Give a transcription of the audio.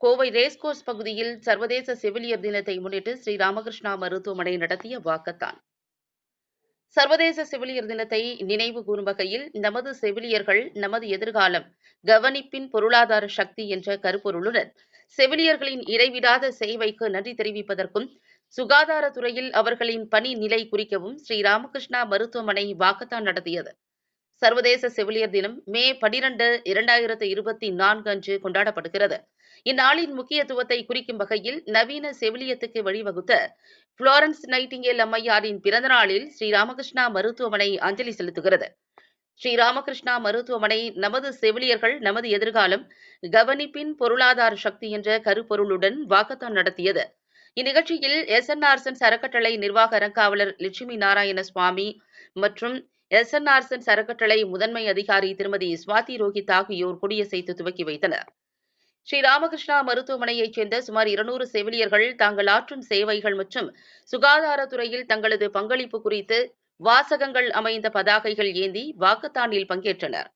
Kovai racecourse பகுதியில் சர்வதேச செவிலியர் தினத்தை முன்னிட்டு ஸ்ரீ ராமகிருஷ்ணா மருத்துவமனை நடத்திய வாக்கத்தான். சர்வதேச செவிலியர் தினத்தை நினைவு கூறும் வகையில் நமது செவிலியர்கள் நமது எதிர்காலம் கவனிப்பின் பொருளாதார சக்தி என்ற கருப்பொருளுடன் செவிலியர்களின் இடைவிடாத சேவைக்கு நன்றி தெரிவிப்பதற்கும் சுகாதாரத்துறையில் அவர்களின் பணி நிலை குறிக்கவும் ஸ்ரீ ராமகிருஷ்ணா மருத்துவமனை வாக்கத்தான் நடத்தியது. சர்வதேச செவிலியர் தினம் மே பனிரெண்டு இரண்டாயிரத்து இருபத்தி நான்கு அன்று கொண்டாடப்படுகிறது. இந்நாளின் முக்கியத்துவத்தை குறிக்கும் வகையில் நவீன செவிலியத்துக்கு வழிவகுத்த புளோரன்ஸ் நைட்டிங்கேல் அம்மையாரின் பிறந்த நாளில் ஸ்ரீ மருத்துவமனை அஞ்சலி செலுத்துகிறது. ஸ்ரீராமகிருஷ்ணா மருத்துவமனை நமது செவிலியர்கள் நமது எதிர்காலம் கவனிப்பின் பொருளாதார சக்தி என்ற கருப்பொருளுடன் வாக்கத்தான் நடத்தியது. இந்நிகழ்ச்சியில் எஸ் என் எஸ்என்ஆர்சன்ஸ் அறக்கட்டளை நிர்வாக அறங்காவலர் லட்சுமி நாராயண சுவாமி மற்றும் எஸ்என்ஆர்சன்ஸ் சரக்கட்டளை முதன்மை அதிகாரி திருமதி சுவாதி ரோஹித் ஆகியோர் கொடியசைத்து துவக்கி வைத்தனர். ஸ்ரீ ராமகிருஷ்ணா மருத்துவமனையைச் சேர்ந்த சுமார் இருநூறு செவிலியர்கள் தாங்கள் ஆற்றும் சேவைகள் மற்றும் சுகாதாரத்துறையில் தங்களது பங்களிப்பு குறித்து வாசகங்கள் அமைந்த பதாகைகள் ஏந்தி வாக்கத்தானில் பங்கேற்றனர்.